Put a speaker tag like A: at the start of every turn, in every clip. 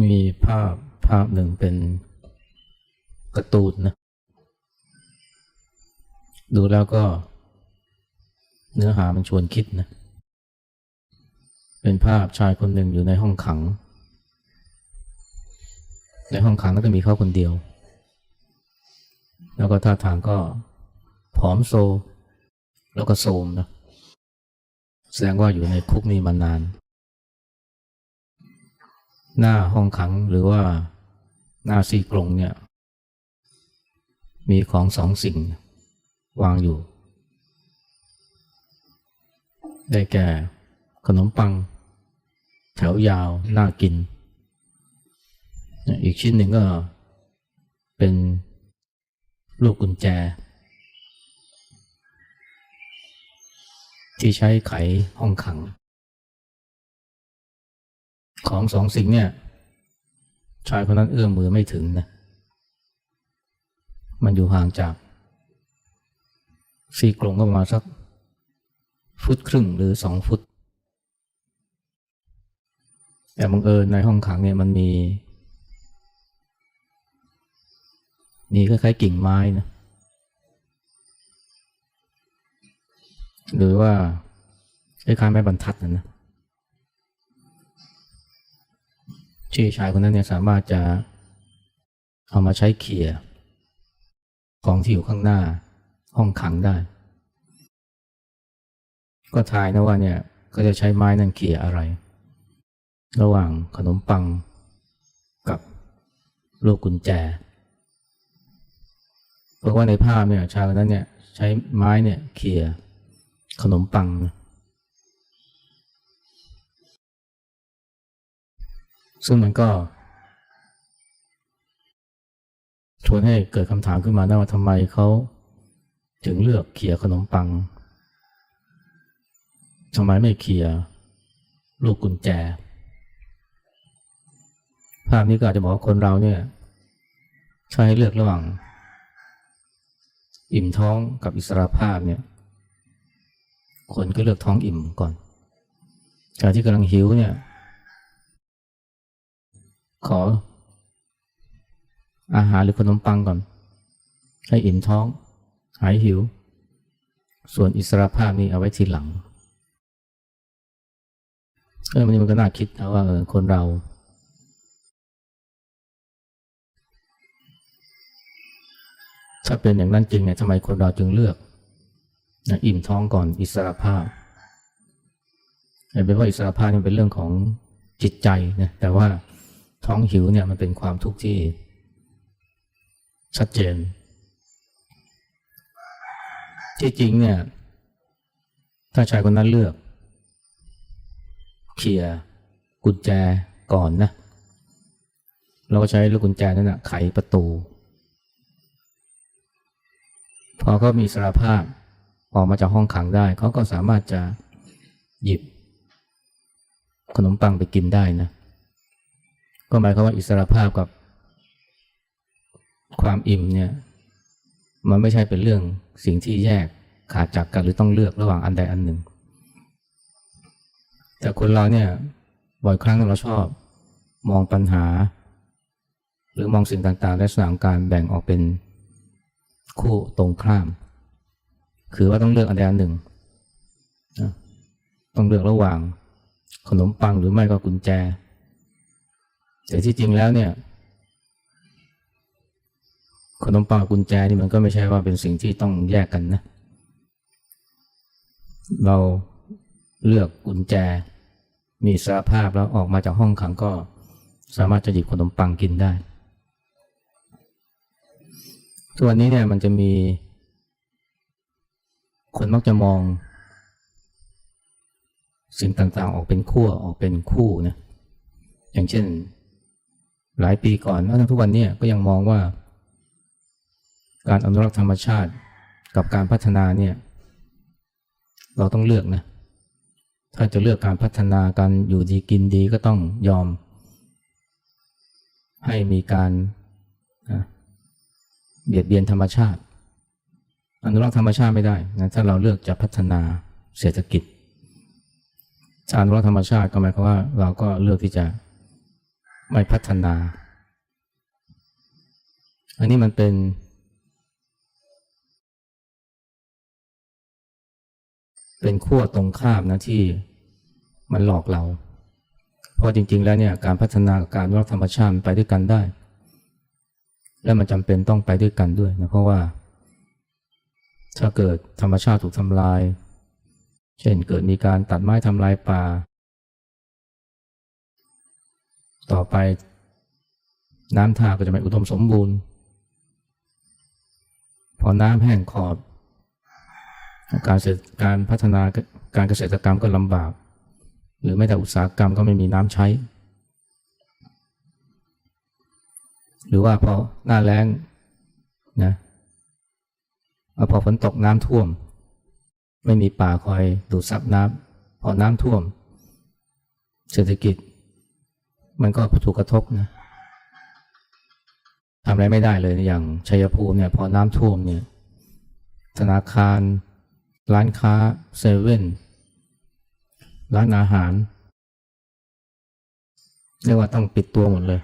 A: มีภาพภาพหนึ่งเป็นการ์ตูนนะ ดูแล้วก็ เนื้อหามันชวนคิดนะ เป็นภาพชายคนหนึ่งอยู่ในห้องขัง ในห้องขังนั้นก็มีเขาคนเดียว แล้วก็ท่าทางก็ผอมโซ แล้วก็โซมนะ แสดงว่าอยู่ในคุกนี้มานาน หน้าห้องขังหรือว่าหน้าซีกรงเนี่ย มีของสองสิ่งวางอยู่ ได้แก่ขนมปัง แถวยาวน่ากิน อีกชิ้นหนึ่งก็เป็นลูกกุญแจ ที่ใช้ไขห้องขัง ของสองสิ่งเนี่ย ชายคนนั้นเอื้อมมือไม่ถึงนะ มันอยู่ห่างจากซี่กรงก็ประมาณสัก ฟุตครึ่งหรือสองฟุต แต่บังเอิญในห้องขังเนี่ยมันมี มีคล้ายๆกิ่งไม้นะ หรือว่าคล้ายๆไม้บรรทัดนะนะ ที่ชายคนนั้นเนี่ยสามารถจะเอามาใช้เขี่ยของที่อยู่ข้างหน้าห้องขังได้ ก็ทายนะว่าเนี่ยก็จะใช้ไม้นั่นเขี่ยอะไร ระหว่างขนมปังกับลูกกุญแจเพราะว่าในภาพเนี่ยชายคนนั้นเนี่ยใช้ไม้เนี่ยเขี่ยขนมปังนะ ซึ่งมันก็ชวนให้เกิดคำถามขึ้นมาได้ว่าทำไมเขาถึงเลือกเขี่ยขนมปังทำไมไม่เขี่ยลูกกุญแจ ภาพนี้ก็อาจจะบอกว่าคนเราเนี่ยถ้าให้เลือกระหว่าง อิ่มท้องกับอิสระภาพเนี่ย คนก็เลือกท้องอิ่มก่อนขณะที่กำลังหิวเนี่ย ขอ อาหารหรือขนมปังก่อน ให้อิ่มท้อง หายหิว ส่วนอิสรภาพนี่เอาไว้ทีหลังเออมันก็น่าคิดนะว่าเออคนเรา ถ้าเป็นอย่างนั้นจริงเนี่ยทำไมคนเราจึงเลือกนะอิ่มท้องก่อนอิสรภาพเป็นเพราอิสรภาพนี่เป็นเรื่องของจิตใจนะแต่ว่า ท้องหิวเนี่ยมันเป็นความทุกข์ที่ชัดเจน ที่จริงเนี่ย ถ้าชายคนนั้นเลือกเคลียกุญแจก่อนนะ เราก็ใช้ลูกกุญแจนั่นนะไขประตู พอเขามีอิสรภาพออกมาจากห้องขังได้ เขาก็สามารถจะหยิบขนมปังไปกินได้นะ ก็หมายความว่าอิสรภาพกับความอิ่มเนี่ยมันไม่ใช่เป็นเรื่องสิ่งที่แยกขาดจากกันหรือต้องเลือกระหว่างอันใดอันหนึ่ง แต่คนเราเนี่ยบ่อยครั้งเราชอบมองปัญหา หรือมองสิ่งต่างๆ และสนามการแบ่งออกเป็นคู่ตรงข้าม คือว่าต้องเลือกอันใดอันหนึ่ง ต้องเลือกระหว่างขนมปังหรือไม่ก็กุญแจ แต่ที่จริงแล้วเนี่ยขนมปังกุญแจนี่มันก็ไม่ใช่ว่าเป็นสิ่งที่ต้องแยกกันนะ เราเลือกกุญแจ มีสภาพแล้วออกมาจากห้องขังก็สามารถจะหยิบขนมปังกินได้ทุกวันนี้เนี่ยมันจะมี คนมักจะมอง สิ่งต่างๆ ออกเป็นขั้วออกเป็นคู่นะอย่างเช่น หลายปีก่อนแล้วทุกวันนี้ก็ยังมองว่า การอนุรักษ์ธรรมชาติกับการพัฒนาเนี่ยเราต้องเลือกนะ ถ้าจะเลือกการพัฒนาการอยู่ดีกินดีก็ต้องยอม ให้มีการเบียดเบียนธรรมชาติ อนุรักษ์ธรรมชาติไม่ได้นะถ้าเราเลือกจะพัฒนาเศรษฐกิจอนุรักษ์ธรรมชาติก็หมายความว่าเราก็เลือกที่จะ ไม่พัฒนา อันนี้มันเป็นเป็นขั้วตรงข้ามนะที่มันหลอกเรา เพราะจริง ๆ แล้วเนี่ยการพัฒนากับการรักธรรมชาติไปด้วยกันได้ และมันจำเป็นต้องไปด้วยกันด้วยนะเพราะว่า ถ้าเกิดธรรมชาติถูกทำลาย เช่นเกิดมีการตัดไม้ทำลายป่า ต่อไปน้ำท่าก็จะไม่อุดมสมบูรณ์ พอน้ำแห้งขอบ การเสษการพัฒนาการเกษตรกรรมก็ลำบาก หรือไม่แต่อุตสาหกรรมก็ไม่มีน้ำใช้ หรือว่าพอหน้าแล้งนะพอฝนตกน้ำท่วม ไม่มีป่าคอยดูดซับน้ำพอน้ำท่วม เศรษฐกิจ มันก็ถูกกระทบนะทำอะไรไม่ได้เลยอย่างชัยภูมิเนี่ยพอน้ำท่วมเนี่ยธนาคาร ร้านค้าเซเว่นร้านอาหารเรียกว่าต้องปิดตัวหมดเลย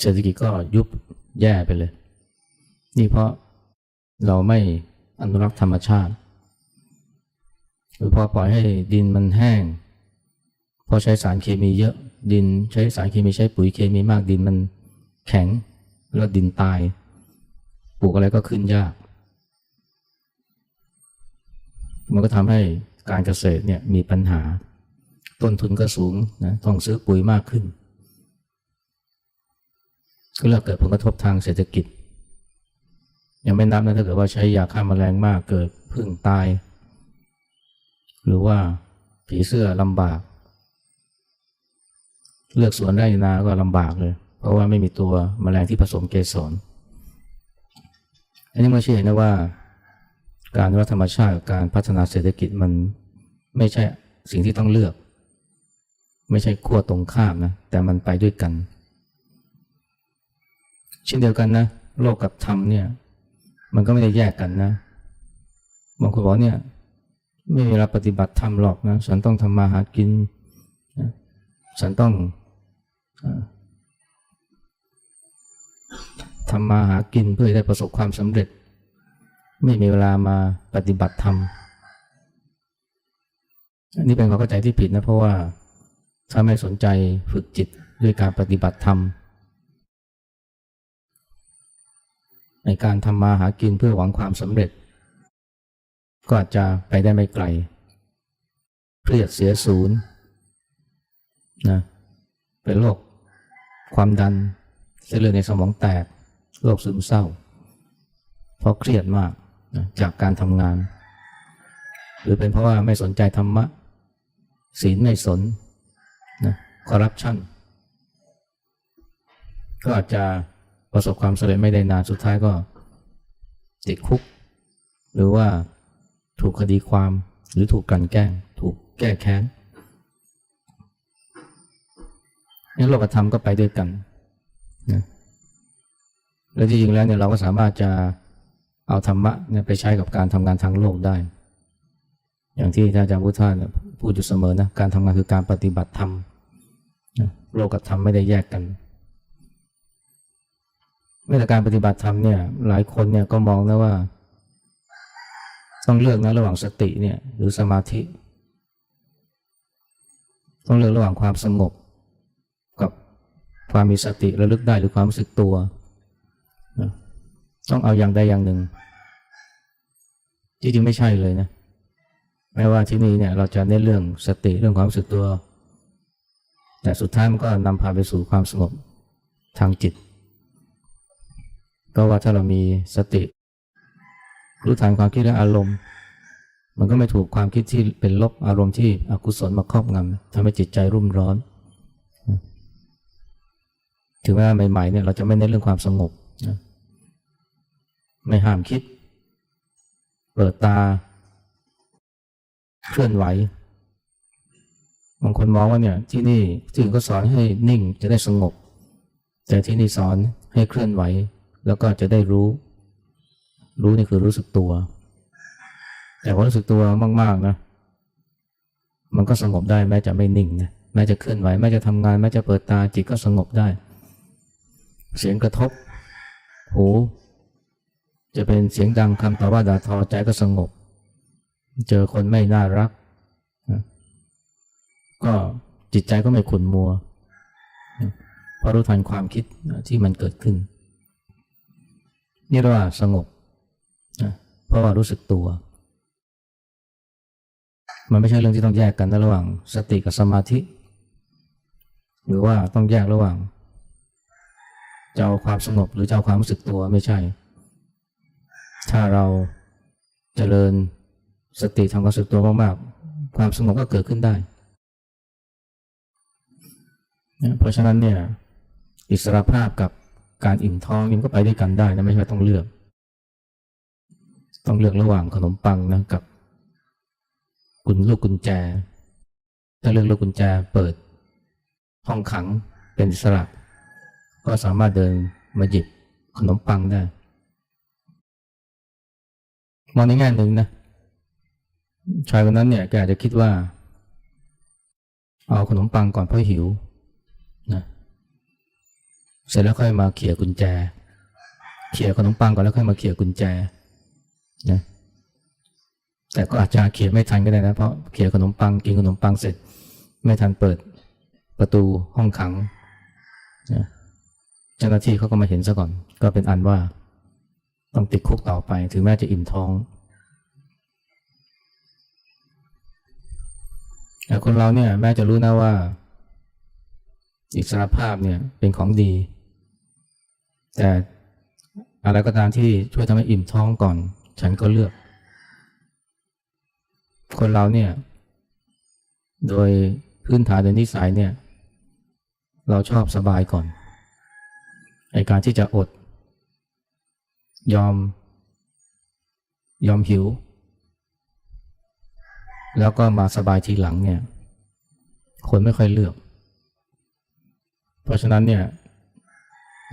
A: เศรษฐกิจก็ยุบแย่ไปเลย นี่เพราะเราไม่อนุรักษ์ธรรมชาติ หรือพอปล่อยให้ดินมันแห้ง พอใช้สารเคมีเยอะดินใช้สารเคมีใช้ปุ๋ยเคมีมากดินมันแข็งแล้วดินตายปลูกอะไรก็ขึ้นยาก มันก็ทำให้การเกษตรเนี่ยมีปัญหา ต้นทุนก็สูงนะต้องซื้อปุ๋ยมากขึ้น ก็เริ่มเกิดผลกระทบทางเศรษฐกิจ ยังไม่นับนะถ้าเกิดว่าใช้ยาฆ่าแมลงมากเกิดพึ่งตาย หรือว่าผีเสื้อลำบาก เลือกสวนได้นาก็ลำบากเลย เพราะว่าไม่มีตัวแมลงที่ผสมเกสรอันนี้มาชี้เห็นนะว่า การวัฒธรรมชาติกับการพัฒนาเศรษฐกิจมันไม่ใช่สิ่งที่ต้องเลือก ไม่ใช่ขั้วตรงข้ามนะแต่มันไปด้วยกัน เช่นเดียวกันนะโลกกับธรรมเนี่ย มันก็ไม่ได้แยกกันนะบางคนบอกเนี่ย ไม่มีเวลาปฏิบัติธรรมหรอกนะ ฉันต้องทำมาหากินนะฉันต้อง ทำมาหากินเพื่อได้ประสบความสำเร็จ ไม่มีเวลามาปฏิบัติธรรมอันนี้เป็นความเข้าใจที่ผิดนะเพราะว่าถ้าไม่สนใจฝึกจิตด้วยการปฏิบัติธรรมในการทำมาหากินเพื่อหวังความสำเร็จ ก็อาจจะไปได้ไม่ไกลเครียดเสียศูนย์นะเป็นโรค ความดันเส้นเลือดในสมองแตกโรคซึมเศร้า เพราะเครียดมากจากการทำงาน หรือเป็นเพราะว่าไม่สนใจธรรมะ ศีลไม่สนนะคอร์รัปชันก็อาจจะประสบความสำเร็จไม่ได้นานสุดท้ายก็ติดคุก หรือว่าถูกคดีความหรือถูกกันแกล้ง ถูกแก้แค้น นี่โลกธรรมก็ไปด้วยกันนะแล้วจริงๆแล้วเนี่ยเราก็สามารถจะเอาธรรมะเนี่ยไปใช้กับการทำงานทางโลกได้ อย่างที่ท่านอาจารย์พุทธาเนี่ยพูดอยู่เสมอนะการทำงานคือการปฏิบัติธรรมโลกกับธรรมไม่ได้แยกกันแม้แต่การปฏิบัติธรรมเนี่ยหลายคนเนี่ยก็มองนะว่า ต้องเลือกนะระหว่างสติเนี่ยหรือสมาธิ ต้องเลือกระหว่างความสงบ ความมีสติระลึกได้หรือความรู้สึกตัวนะต้องเอาอย่างใดอย่างหนึ่งจริงๆไม่ใช่เลยนะแม้ว่าที่นี่เนี่ยเราจะเน้นเรื่องสติเรื่องความรู้สึกตัว แต่สุดท้ายมันก็นำพาไปสู่ความสงบทางจิต ก็ว่าถ้าเรามีสติรู้ทันความคิดและอารมณ์ มันก็ไม่ถูกความคิดที่เป็นลบอารมณ์ที่อกุศลมาครอบงำทำให้จิตใจรุ่มร้อน ถึงแม้ว่าใหม่ๆเนี่ยเราจะไม่เน้นเรื่องความสงบนะไม่ห้ามคิด เปิดตา เคลื่อนไหวบางคนมองว่าเนี่ยที่นี่ที่อื่นก็สอนให้นิ่งจะได้สงบ แต่ที่นี่สอนให้เคลื่อนไหว แล้วก็จะได้รู้ รู้นี่คือรู้สึกตัว แต่พอรู้สึกตัวมากๆนะมันก็สงบได้แม้จะไม่นิ่งนะแม้จะเคลื่อนไหวแม้จะทำงานแม้จะเปิดตาจิตก็สงบได้ เสียงกระทบ หู จะเป็นเสียงดังคำต่อว่าด่าทอใจก็สงบ เจอคนไม่น่ารัก ก็จิตใจก็ไม่ขุนมัวเพราะรู้ทันความคิดที่มันเกิดขึ้น นี่เรียกว่าสงบเพราะว่ารู้สึกตัว มันไม่ใช่เรื่องที่ต้องแยกกันระหว่างสติกับสมาธิ หรือว่าต้องแยกระหว่าง จะเอาความสงบหรือจะเอาความรู้สึกตัวไม่ใช่ ถ้าเราเจริญสติทำความรู้สึกตัวมากๆ ความสงบก็เกิดขึ้นได้ เพราะฉะนั้นเนี่ยอิสรภาพกับการอิ่มท้องมันก็ไปด้วยกันได้นะไม่ใช่ต้องเลือก ต้องเลือกระหว่างขนมปังนะกับกุญลูกกุญแจ ถ้าเลือกลูกกุญแจเปิดห้องขังเป็นอิสระ ก็สามารถเดินมาหยิบขนมปังได้ มองในแง่หนึ่งนะ ชายคนนั้นเนี่ยแกอาจจะคิดว่า เอาขนมปังก่อนเพราะหิวนะเสร็จแล้วค่อยมาเขี่ยกุญแจ เขี่ยขนมปังก่อนแล้วค่อยมาเขี่ยกุญแจนะแต่ก็อาจจะเขี่ยไม่ทันก็ได้นะเพราะเขี่ยขนมปังกินขนมปังเสร็จ ไม่ทันเปิดประตูห้องขังนะ เจ้าหน้าที่เขาก็มาเห็นซะก่อน ก็เป็นอันว่าต้องติดคุกต่อไปถึงแม้จะอิ่มท้องแต่คนเราเนี่ยแม้จะรู้นะว่า อิสรภาพเนี่ยเป็นของดี แต่อะไรก็ตามที่ช่วยทำให้อิ่มท้องก่อน ฉันก็เลือก คนเราเนี่ย โดยพื้นฐานโดยนิสัยเนี่ย เราชอบสบายก่อน ไอการที่จะอด ยอม ยอมหิว แล้วก็มาสบายทีหลังเนี่ย คนไม่ค่อยเลือก เพราะฉะนั้นเนี่ย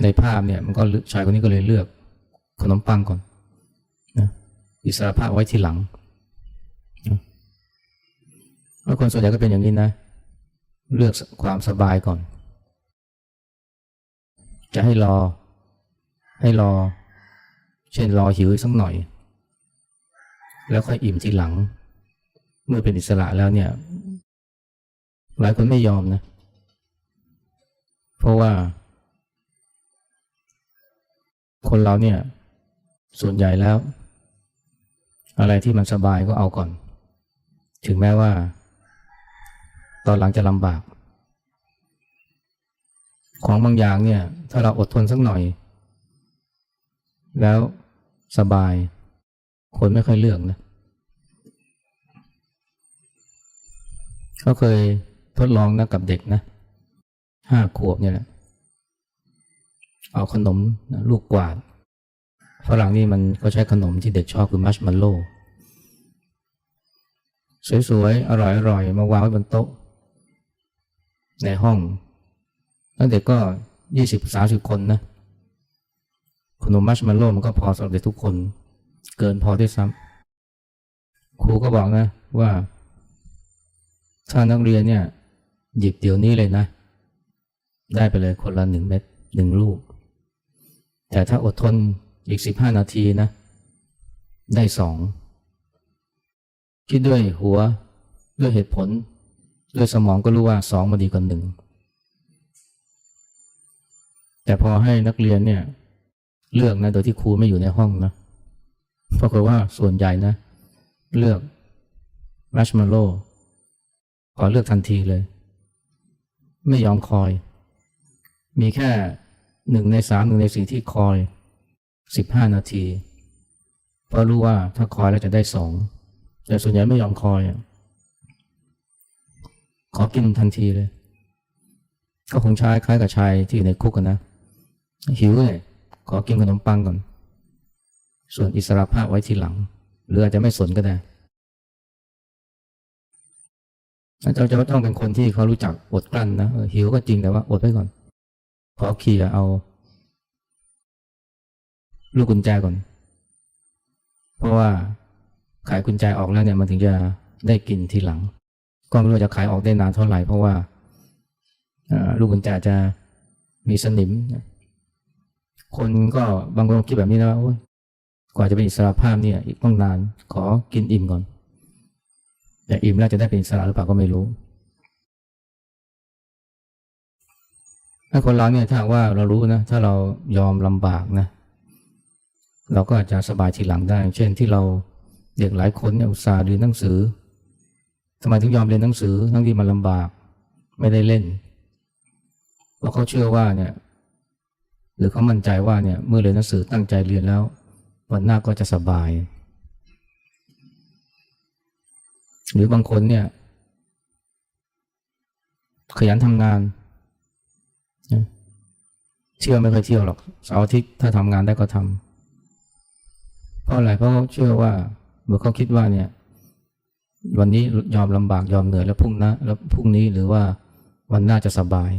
A: ในภาพเนี่ยมันก็ชายคนนี้ก็เลยเลือกขนมปังก่อนนะอิสรภาพไว้ทีหลังนะคนส่วนใหญ่ก็เป็นอย่างนี้นะ เลือกความสบายก่อน จะให้รอ ให้รอ เช่นรอหิวสักหน่อย แล้วค่อยอิ่มทีหลัง เมื่อเป็นอิสระแล้วเนี่ย หลายคนไม่ยอมนะ เพราะว่า คนเราเนี่ย ส่วนใหญ่แล้ว อะไรที่มันสบายก็เอาก่อน ถึงแม้ว่า ตอนหลังจะลำบาก ของบางอย่างเนี่ย ถ้าเราอดทนสักหน่อย แล้วสบาย คนไม่ค่อยเลือกนะเขาเคยทดลองนะกับเด็กนะห้าขวบเนี่ยแหละเอาขนมนะลูกกวาดฝรั่งนี่มันก็ใช้ขนมที่เด็กชอบคือมัชมัลโล่สวยๆ อร่อยๆ มาวางไว้บนโต๊ะ ในห้อง แล้วเด็กก็ยี่สิบสาสิบคนนะขนมมัชมัลโล่มันก็พอสำหรับเด็กทุกคน เกินพอด้วยซ้ำครูก็บอกนะว่า ถ้านักเรียนเนี่ย หยิบเดี๋ยวนี้เลยนะ ได้ไปเลยคนละหนึ่งเม็ดหนึ่งลูก แต่ถ้าอดทนอีกสิบห้านาทีนะ ได้สองคิดด้วยหัวด้วยเหตุผล ด้วยสมองก็รู้ว่าสองมันดีกว่าหนึ่ง แต่พอให้นักเรียนเนี่ยเลือกนะโดยที่ครูไม่อยู่ในห้องนะปรากฏว่าส่วนใหญ่นะ เลือกมัชมาโลขอเลือกทันทีเลย ไม่ยอมคอย มีแค่หนึ่งในสามหนึ่งในสี่ที่คอยสิบห้านาที เพราะรู้ว่าถ้าคอยแล้วจะได้สองแต่ส่วนใหญ่ไม่ยอมคอยขอกินทันทีเลย ก็คงใช้คล้ายกับชายที่อยู่ในคุกกันนะ หิวเลยขอกินขนมปังก่อน ส่วนอิสระภาพไว้ทีหลัง หรืออาจจะไม่สนก็ได้เราจะต้องเป็นคนที่เขารู้จักอดกลั้นนะหิวก็จริงแต่ว่าอดไว้ก่อน ขอเขี่ยเอา ลูกกุญแจก่อน เพราะว่าขายกุญแจออกแล้วเนี่ยมันถึงจะได้กินทีหลัง ก็ไม่รู้จะขายออกได้นานเท่าไหร่เพราะว่าอ่าลูกกุญแจจะมีสนิม คนก็บางคนคิดแบบนี้นะว่าโอ๊ยกว่าจะเป็นอิสระภาพเนี่ย อีกต้องนาน ขอกินอิ่มก่อน แต่อิ่มแล้วจะได้เป็นอิสระหรือเปล่าก็ไม่รู้ถ้าคนเราเนี่ยถ้าว่าเรารู้นะ ถ้าเรายอมลำบากนะ เราก็อาจจะสบายทีหลังได้ เช่นที่เราเด็กหลายคนเนี่ยอุตส่าห์เรียนหนังสือทำไมถึงยอมเรียนหนังสือทั้งที่มันลำบาก ไม่ได้เล่นเพราะเขาเชื่อว่าเนี่ย หรือเขามั่นใจว่าเนี่ยเมื่อเรียนหนังสือตั้งใจเรียนแล้ว วันหน้าก็จะสบาย หรือบางคนเนี่ย ขยันทำงานเที่ยวไม่เคยเที่ยวหรอกเสาร์อาทิตย์ถ้าทำงานได้ก็ทำเพราะอะไรเพราะเขาเชื่อว่าเมื่อเขาคิดว่าเนี่ย วันนี้ยอมลำบากยอมเหนื่อยแล้วพรุ่งนะแล้วพรุ่งนี้หรือว่าวันหน้าจะสบาย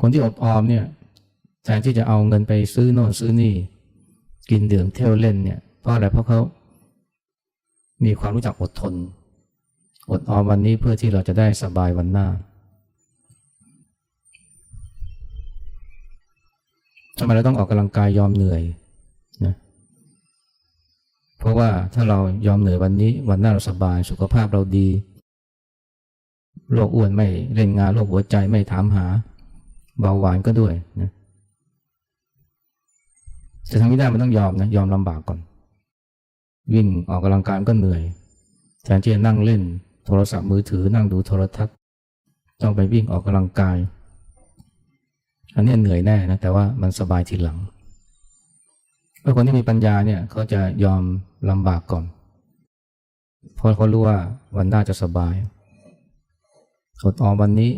A: คนที่อดออมเนี่ยแทนที่จะเอาเงินไปซื้อโน่นซื้อนี่ กินดื่มเที่ยวเล่นเนี่ยเพราะอะไรเพราะเขามีความรู้จักอดทน อดออมวันนี้เพื่อที่เราจะได้สบายวันหน้าทำไมเราต้องออกกำลังกายยอมเหนื่อยนะเพราะว่าถ้าเรายอมเหนื่อยวันนี้ วันหน้าเราสบายสุขภาพเราดีโรคอ้วนไม่เล่นงานโรคหัวใจไม่ถามหา เบาหวานก็ด้วยนะจะทำไม่ได้มันต้องยอมนะยอมลำบากก่อน วิ่งออกกำลังกายก็เหนื่อยแทนที่จะนั่งเล่น โทรศัพท์มือถือนั่งดูโทรทัศน์ต้องไปวิ่งออกกำลังกาย อันนี้เหนื่อยแน่นะแต่ว่ามันสบายทีหลังเพราะคนที่มีปัญญาเนี่ยเขาจะยอมลำบากก่อน เพราะเขารู้ว่าวันหน้าจะสบายอดออมวันนี้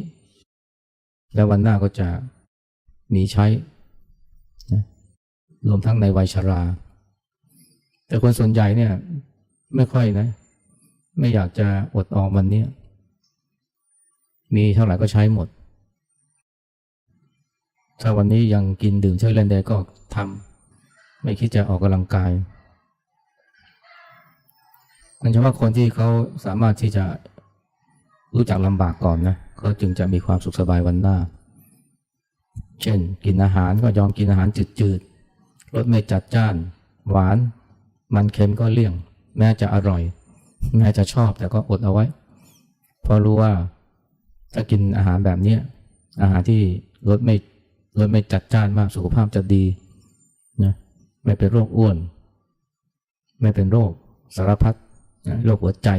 A: แล้ววันหน้าก็จะมีใช้นะรวมทั้งในวัยชรา แต่คนส่วนใหญ่เนี่ยไม่ค่อยนะ ไม่อยากจะอดออมวันนี้มีเท่าไหร่ก็ใช้หมด ถ้าวันนี้ยังกินดื่มเที่ยวเล่นได้ก็ทำไม่คิดจะออกกำลังกายมันเฉพาะคนที่เขาสามารถที่จะ รู้จักลำบากก่อนนะเขาจึงจะมีความสุขสบายวันหน้า เช่น กินอาหารก็ยอมกินอาหารจืดๆรสไม่จัดจ้าน หวาน มันเค็มก็เลี่ยง แม้จะอร่อย แม้จะชอบแต่ก็อดเอาไว้ เพราะรู้ว่าถ้ากินอาหารแบบนี้อาหารที่รสไม่รสไม่จัดจ้านมากสุขภาพจะดีนะไม่เป็นโรคอ้วน ไม่เป็นโรคสารพัดนะโรคหัวใจ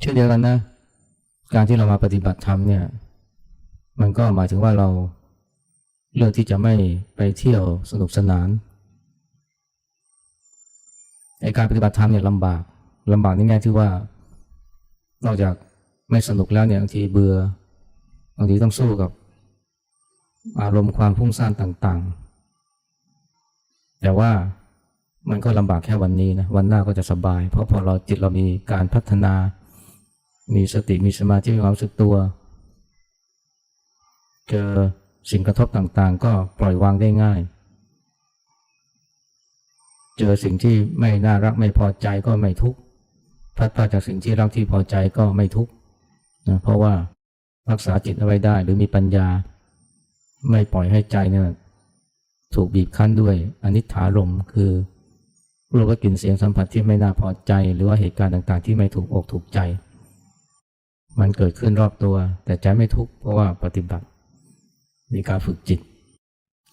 A: เช่นเดียวกันนะ การที่เรามาปฏิบัติธรรมเนี่ย มันก็หมายถึงว่าเราเลือกที่จะไม่ไปเที่ยวสนุกสนานไอการปฏิบัติธรรมเนี่ยลำบากลำบากในแง่ที่ว่า นอกจากไม่สนุกแล้วเนี่ยบางทีเบื่อบางทีต้องสู้กับ อารมณ์ความพุ่งสร้างต่างๆ แต่ว่ามันก็ลำบากแค่วันนี้นะวันหน้าก็จะสบาย เพราะพอเราจิตเรามีการพัฒนา มีสติมีสมาธิมีความรู้สึกตัว เจอสิ่งกระทบต่างๆ ก็ปล่อยวางได้ง่าย เจอสิ่งที่ไม่น่ารักไม่พอใจก็ไม่ทุกข์พัดพาจากสิ่งที่รักที่พอใจก็ไม่ทุกข์นะเพราะว่ารักษาจิตเอาไว้ได้หรือมีปัญญา ไม่ปล่อยให้ใจเนี่ยถูกบีบคั้นด้วยอนิจฐารมคือรูปกลิ่นเสียงสัมผัสที่ไม่น่าพอใจ หรือว่าเหตุการณ์ต่างๆ ที่ไม่ถูกอกถูกใจ มันเกิดขึ้นรอบตัว แต่ใจไม่ทุกข์เพราะว่าปฏิบัติ มีการฝึกจิต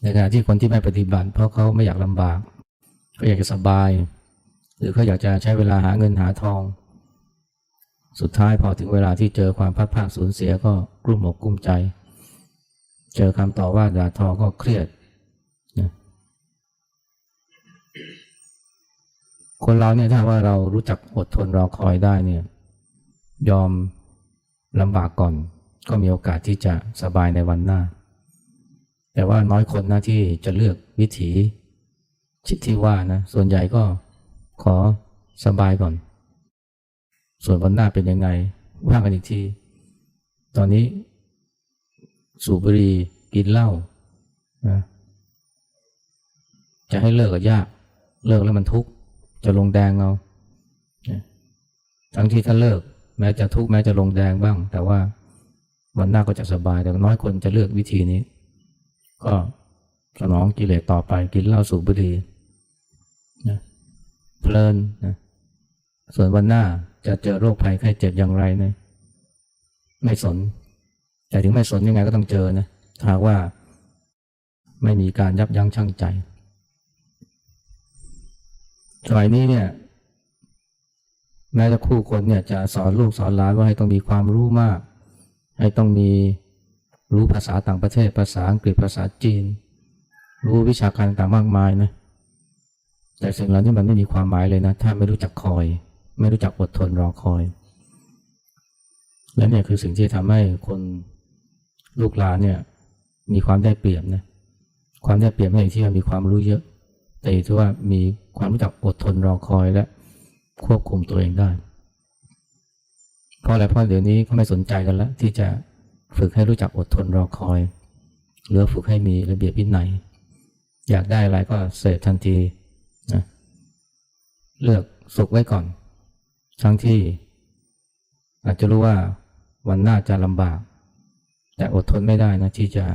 A: ในขณะที่คนที่ไม่ปฏิบัติ เพราะเขาไม่อยากลำบากก็อยากจะสบาย หรือเขาอยากจะใช้เวลาหาเงินหาทอง สุดท้ายพอถึงเวลาที่เจอความพัดภาคสูญเสียก็กลุ้มอกกลุ้มใจ เจอคำต่อว่าด่าทอก็เครียดนะคนเราเนี่ยถ้าว่าเรารู้จักอดทนรอคอยได้เนี่ย ยอม ลำบากก่อน ก็มีโอกาสที่จะสบายในวันหน้า แต่ว่าน้อยคนนะที่จะเลือกวิถีชิดที่ว่านะ ส่วนใหญ่ก็ขอสบายก่อน ส่วนวันหน้าเป็นยังไงว่ากันอีกที ตอนนี้สูบบุหรี่กินเหล้านะจะให้เลิกก็ยาก เลิกแล้วมันทุกข์ จะลงแดงเอาทั้งที่ถ้าเลิก แม้จะทุกข์แม้จะลงแดงบ้าง แต่ว่าวันหน้าก็จะสบายแต่น้อยคนจะเลือกวิธีนี้ ก็สนองกิเลสต่อไปกินเหล้าสูบบุหรี่นะเพลินนะส่วนวันหน้าจะเจอโรคภัยไข้เจ็บอย่างไรเนี่ยไม่สน แต่ถึงไม่สนยังไงก็ต้องเจอนะถ้าหากว่าไม่มีการยับยั้งชั่งใจสมัยนี้เนี่ย แม้จะคู่คนเนี่ยจะสอนลูกสอนหลานว่าให้ต้องมีความรู้มาก ให้ต้องมีรู้ภาษาต่างประเทศ ภาษาอังกฤษภาษาจีน รู้วิชาการต่างมากมายนะแต่สิ่งเหล่านี้มันไม่มีความหมายเลยนะ ถ้าไม่รู้จักคอย ไม่รู้จักอดทนรอคอย และเนี่ยคือสิ่งที่ทำให้คนลูกหลานเนี่ยมีความได้เปรียบนะความได้เปรียบไม่ใช่ที่ว่ามีความรู้เยอะ แต่ที่ว่ามีความรู้จักอดทนรอคอยและ ควบคุมตัวเองได้ เพราะอะไรเพราะเดี๋ยวนี้เขาไม่สนใจกันแล้ว ที่จะฝึกให้รู้จักอดทนรอคอยหรือฝึกให้มีระเบียบวินัยอยากได้อะไรก็เสพทันทีนะเลือกสุขไว้ก่อน ทั้งที่ อาจจะรู้ว่าวันหน้าจะลำบาก แต่อดทนไม่ได้นะที่จะ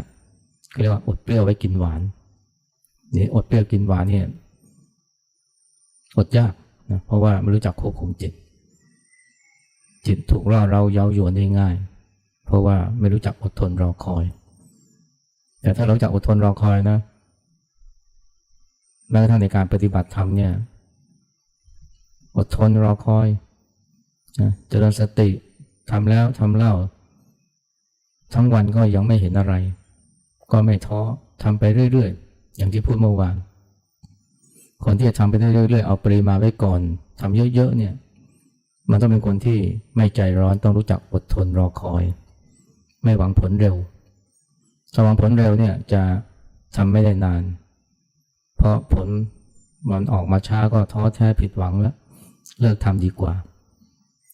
A: เรียกว่าอดเปรี้ยวไว้กินหวานนี่อดเปรี้ยวกินหวานเนี่ยอดยาก นะเพราะว่าไม่รู้จักควบคุมจิต จิตถูกล่อเราเย้ายวนได้ง่าย เพราะว่าไม่รู้จักอดทนรอคอย แต่ถ้าเรารู้จักอดทนรอคอยนะแม้กระทั่งในการปฏิบัติธรรมเนี่ยอดทนรอคอยนะเจริญสติทำแล้วทำเล่า ทั้งวันก็ยังไม่เห็นอะไร ก็ไม่ท้อทำไปเรื่อย ๆ อย่างที่พูดเมื่อวาน คนที่จะทำไปเรื่อยๆเอาปริมาณไว้ก่อนทำเยอะๆเนี่ย มันต้องเป็นคนที่ไม่ใจร้อนต้องรู้จักอดทนรอคอย ไม่หวังผลเร็วถ้าหวังผลเร็วเนี่ยจะทำไม่ได้นาน เพราะผลมันออกมาช้าก็ท้อแท้ผิดหวังแล้ว เลิกทำดีกว่า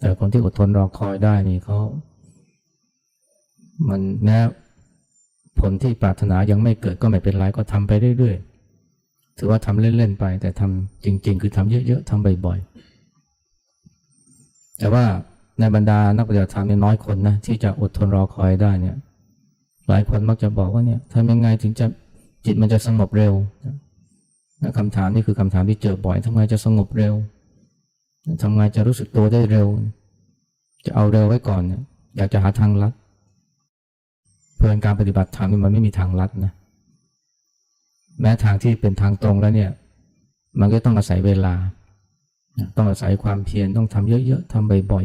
A: แต่คนที่อดทนรอคอยได้นี่เขามันแม้ผลที่ปรารถนายังไม่เกิดก็ไม่เป็นไรก็ทำไปเรื่อยๆ ถือว่าทำเล่น ๆ ไป แต่ทำจริง ๆ คือทำเยอะ ๆทำบ่อย ๆ แต่ว่าในบรรดานักปฏิบัติธรรมเนี่ยน้อยคนนะที่จะอดทนรอคอยได้เนี่ย หลายคนมักจะบอกว่าเนี่ยทำยังไงถึงจะจิตมันจะสงบเร็วนะคำถามนี่คือคำถามที่เจอบ่อยทำไงจะสงบเร็วทำไงจะรู้สึกตัวได้เร็ว จะเอาเร็วไว้ก่อนเนี่ยอยากจะหาทางลัด เพื่อนการปฏิบัติธรรมมันไม่มีทางลัดนะ แม้ทางที่เป็นทางตรงแล้วเนี่ย มันก็ต้องอาศัยเวลา ต้องอาศัยความเพียรต้องทำเยอะๆทำบ่อย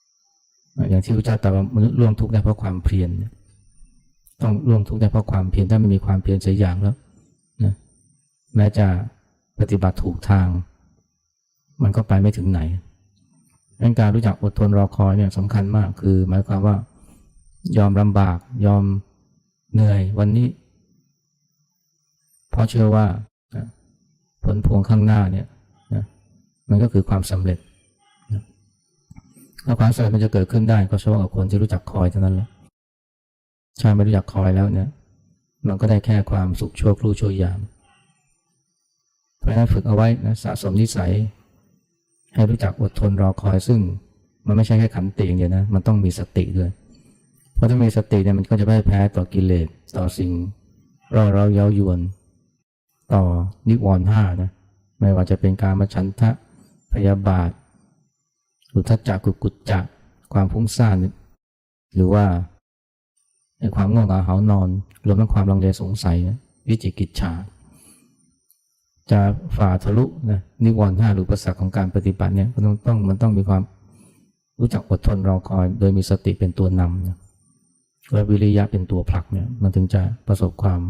A: ๆอย่างที่พระเจ้าตรัสว่ามนุษย์ร่วงทุกข์ได้เพราะความเพียรต้องร่วงทุกข์ได้เพราะความเพียรถ้าไม่มีความเพียรเสียอย่างแล้วนะแม้จะปฏิบัติถูกทาง มันก็ไปไม่ถึงไหนดังการรู้จักอดทนรอคอยเนี่ยสำคัญมากคือ หมายความว่ายอมลำบากยอมเหนื่อยวันนี้ เพราะเชื่อว่าผลพวงข้างหน้าเนี่ยนะมันก็คือความสำเร็จนะแล้วความสำเร็จมันจะเกิดขึ้นได้ก็เฉพาะกับคนที่รู้จักคอยเท่านั้นแหละถ้าไม่รู้จักคอยแล้วเนี่ย มันก็ได้แค่ความสุขชั่วครู่ชั่วยาม เพราะฉะนั้นฝึกเอาไว้นะสะสมนิสัย ให้รู้จักอดทนรอคอยซึ่งมันไม่ใช่แค่ขันติอย่างเดียวนะ มันต้องมีสติด้วย เพราะถ้ามีสติเนี่ยมันก็จะไม่แพ้ต่อกิเลสต่อสิ่งร่อเราเย้ายวน ต่อนิวรณ์ห้านะไม่ว่าจะเป็นการมาฉันทะพยาบาทอุทจักกุกุจจะความฟุ้งซ่านหรือว่าในความง่วงเหงาหานอน รวมทั้งความลังเลสงสัยนะวิจิกิจฉาจะฝ่าทะลุนะนิวรณ์ห้าหรือประสักของการปฏิบัติเนี่ยมันต้องต้องมันต้องมีความรู้จักอดทนรอคอย โดยมีสติเป็นตัวนำนะและวิริยะเป็นตัวผลักเนี่ยมันถึงจะประสบความ